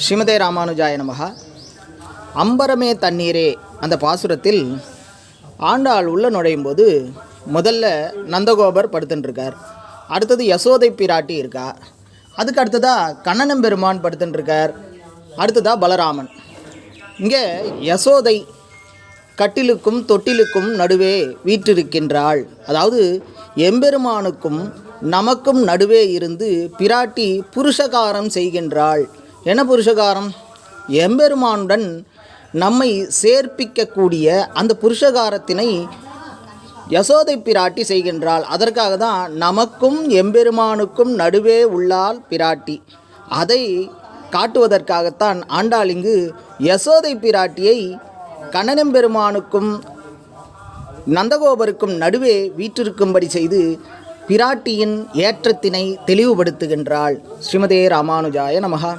ஸ்ரீமதே ராமானுஜாய நமகா அம்பரமே தண்ணீரே அந்த பாசுரத்தில் ஆண்டாள் உள்ள நுழையும் போது முதல்ல நந்தகோபர் படுத்துட்டுருக்கார் அடுத்தது யசோதை பிராட்டி இருக்கா. அதுக்கு அடுத்ததாக கண்ணனம் பெருமான் படுத்துட்டுருக்கார் அடுத்ததாக பலராமன். இங்கே யசோதை கட்டிலுக்கும் தொட்டிலுக்கும் நடுவே வீற்றிருக்கின்றாள். அதாவது எம்பெருமானுக்கும் நமக்கும் நடுவே இருந்து பிராட்டி புருஷகாரம் செய்கின்றாள். என்ன புருஷகாரம்? எம்பெருமானுடன் நம்மை சேர்ப்பிக்கக்கூடிய அந்த புருஷகாரத்தினை யசோதை பிராட்டி செய்கின்றாள். அதற்காக தான் நமக்கும் எம்பெருமானுக்கும் நடுவே உள்ளாள் பிராட்டி. அதை காட்டுவதற்காகத்தான் ஆண்டாள் இங்கு யசோதை பிராட்டியை கண்ணனெம்பெருமானுக்கும் நந்தகோபருக்கும் நடுவே வீற்றிருக்கும்படி செய்து பிராட்டியின் ஏற்றத்தினை தெளிவுபடுத்துகின்றாள். ஸ்ரீமதே ராமானுஜாய நமகா